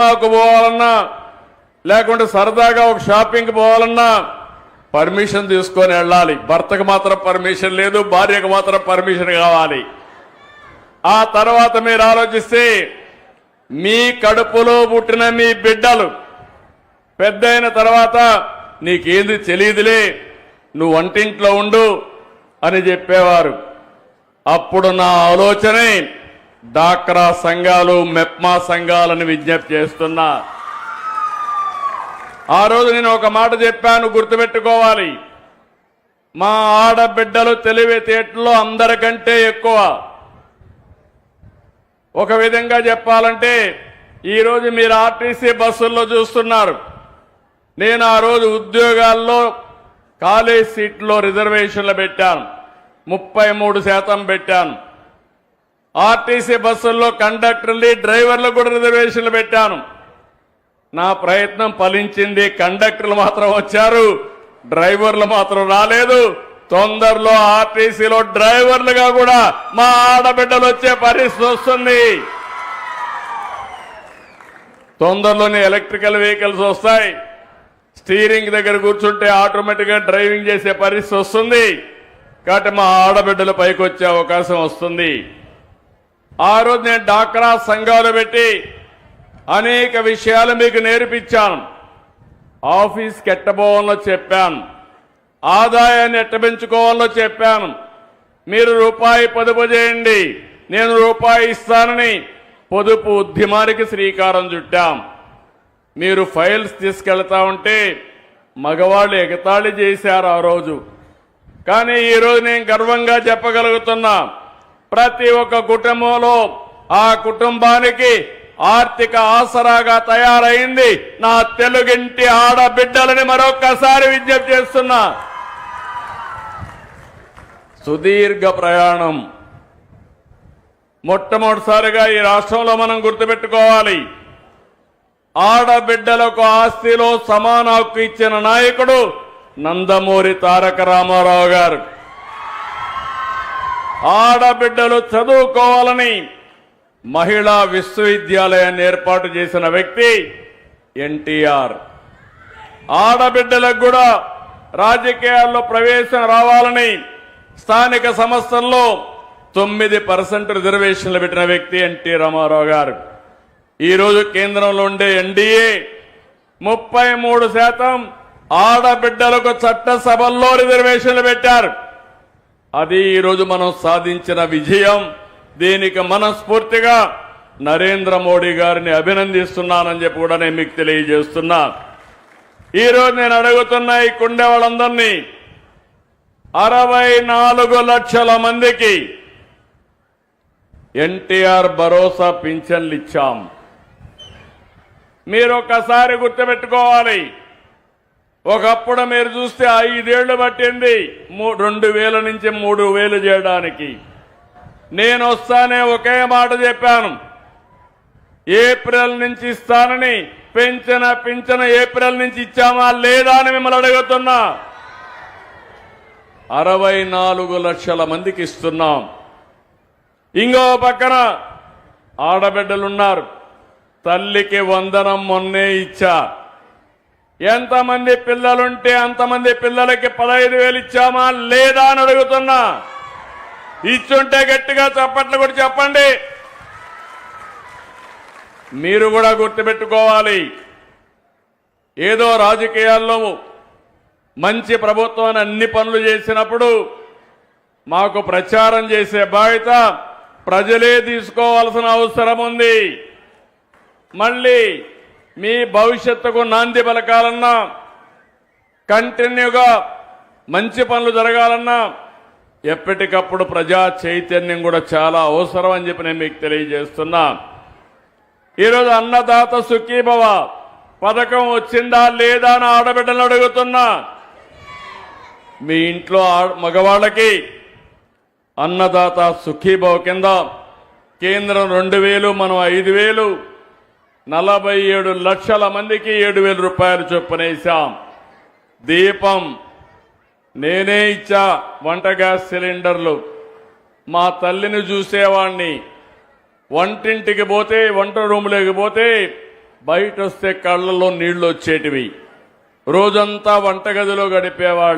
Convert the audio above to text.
సినిమాకు పోవాలన్నా లేకుంటే సరదాగా ఒక షాపింగ్కి పోవాలన్నా పర్మిషన్ తీసుకొని వెళ్ళాలి. భర్తకు మాత్రం పర్మిషన్ లేదు భార్యకు మాత్రం పర్మిషన్ కావాలి. ఆ తర్వాత మీరు ఆలోచిస్తే మీ కడుపులో పుట్టిన మీ బిడ్డలు పెద్ద అయిన తర్వాత నీకేంది తెలియదులే నువ్వు వంటింట్లో ఉండు అని చెప్పేవారు. అప్పుడు నా ఆలోచనే డాక్రా సంఘాలు మెప్మా సంఘాలను విజ్ఞప్తి చేస్తున్నా. ఆ రోజు నేను ఒక మాట చెప్పాను గుర్తుపెట్టుకోవాలి. మా ఆడబిడ్డలు తెలివితేటలో అందరికంటే ఎక్కువ. ఒక విధంగా చెప్పాలంటే ఈరోజు మీరు ఆర్టీసీ బస్సుల్లో చూస్తున్నారు. నేను ఆ రోజు ఉద్యోగాల్లో కాలేజ్ సీట్లో రిజర్వేషన్లు పెట్టాను. ముప్పై మూడు శాతం పెట్టాను. ఆర్టీసీ బస్సుల్లో కండక్టర్లు డ్రైవర్లు కూడా రిజర్వేషన్లు పెట్టాను. నా ప్రయత్నం ఫలించింది. కండక్టర్లు మాత్రం వచ్చారు. డ్రైవర్లు మాత్రం రాలేదు. తొందరలో ఆర్టీసీలో డ్రైవర్లుగా కూడా మా ఆడబిడ్డలు వచ్చే పరిస్థితి వస్తుంది. తొందరలోనే ఎలక్ట్రికల్ వెహికల్స్ వస్తాయి. స్టీరింగ్ దగ్గర కూర్చుంటే ఆటోమేటిక్గా డ్రైవింగ్ చేసే పరిస్థితి వస్తుంది. కాబట్టి మా ఆడబిడ్డలు పైకి వచ్చే అవకాశం వస్తుంది. ఆ రోజు నేను డాక్రా సంఘాలు పెట్టి అనేక విషయాలు మీకు నేర్పించాను. ఆఫీస్ కెట్టబోవాలో చెప్పాను. ఆదాయాన్ని ఎట్ట పెంచుకోవాలో చెప్పాను. మీరు రూపాయి పొదుపు చేయండి. నేను రూపాయి ఇస్తానని పొదుపు ఉద్యమానికి శ్రీకారం చుట్టాం. మీరు ఫైల్స్ తీసుకెళ్తా ఉంటే మగవాళ్ళు ఎగతాళి చేశారు ఆ రోజు. కానీ ఈరోజు నేను గర్వంగా చెప్పగలుగుతున్నా. ప్రతి ఒక్క కుటుంబంలో ఆ కుటుంబానికి ఆర్థిక ఆసరాగా తయారైంది. నా తెలుగింటి ఆడబిడ్డలని మరొక్కసారి విజ్ఞప్తి చేస్తున్నా. సుదీర్ఘ ప్రయాణం. మొట్టమొదటిసారిగా ఈ రాష్ట్రంలో మనం గుర్తుపెట్టుకోవాలి. ఆడబిడ్డలకు ఆస్తిలో సమాన హక్కు ఇచ్చిన నాయకుడు నందమూరి తారక రామారావు గారు. ఆడబిడ్డలు చదువుకోవాలని మహిళా విశ్వవిద్యాలయాన్ని ఏర్పాటు చేసిన వ్యక్తి ఎన్టీఆర్. ఆడబిడ్డలకు కూడా రాజకీయాల్లో ప్రవేశం రావాలని స్థానిక సంస్థల్లో తొమ్మిది పర్సెంట్ రిజర్వేషన్లు పెట్టిన వ్యక్తి ఎన్టీ రామారావు గారు. ఈరోజు కేంద్రంలో ఉండే ఎన్డీఏ ముప్పై మూడు శాతం ఆడబిడ్డలకు చట్టసభల్లో రిజర్వేషన్లు పెట్టారు. అది ఈరోజు మనం సాధించిన విజయం. దీనికి మనస్ఫూర్తిగా నరేంద్ర మోడీ గారిని అభినందిస్తున్నానని చెప్పి కూడా నేను మీకు తెలియజేస్తున్నా. ఈరోజు నేను అడుగుతున్న ఈ కుండే వాళ్ళందరినీ అరవై నాలుగు లక్షల మందికి ఎన్టీఆర్ భరోసా పింఛన్లు ఇచ్చాం. మీరు ఒక్కసారి గుర్తుపెట్టుకోవాలి. ఒకప్పుడు మీరు చూస్తే ఐదేళ్ళు పట్టింది. మూ- రెండు వేల నుంచి మూడు వేలు చేయడానికి. నేను వస్తానే ఒకే మాట చెప్పాను. ఏప్రిల్ నుంచి ఇస్తానని పెంచిన పింఛన ఏప్రిల్ నుంచి ఇచ్చామా లేదా అని మిమ్మల్ని అడుగుతున్నా. అరవై నాలుగు లక్షల మందికి ఇస్తున్నాం. ఇంకో పక్కన ఆడబిడ్డలున్నారు. తల్లికి వందనం మొన్నే ఇచ్చా. ఎంతమంది పిల్లలుంటే అంతమంది పిల్లలకి పదహైదు వేలు ఇచ్చామా లేదా అని అడుగుతున్నా. ఇచ్చుంటే గట్టిగా చప్పట్లు కూడా చెప్పండి. మీరు కూడా గుర్తుపెట్టుకోవాలి. ఏదో రాజకీయాల్లో మంచి ప్రభుత్వాన్ని అన్ని పనులు చేసినప్పుడు మాకు ప్రచారం చేసే బాధ్యత ప్రజలే తీసుకోవాల్సిన అవసరం ఉంది. మళ్ళీ మీ భవిష్యత్తుకు నాంది పలకాలన్నా కంటిన్యూగా మంచి పనులు జరగాలన్నా ఎప్పటికప్పుడు ప్రజా చైతన్యం కూడా చాలా అవసరం అని చెప్పి నేను మీకు తెలియజేస్తున్నా. ఈరోజు అన్నదాత సుఖీభవ పథకం వచ్చిందా లేదా అని ఆడబిడ్డలు అడుగుతున్నా. మీ ఇంట్లో మగవాళ్ళకి అన్నదాత సుఖీభవ కింద కేంద్రం రెండు వేలు మనం ఐదు వేలు నలభై ఏడు లక్షల మందికి ఏడు వేల రూపాయలు చొప్పునేశాం దీపం నేనే ఇచ్చా వంట గ్యాస్ సిలిండర్లు. మా తల్లిని చూసేవాణ్ణి. వంటింటికి పోతే వంట రూములోకి పోతే బయట వస్తే కళ్ళలో నీళ్ళు వచ్చేటివి. రోజంతా వంటగదిలో గడిపేవాళ్ళు.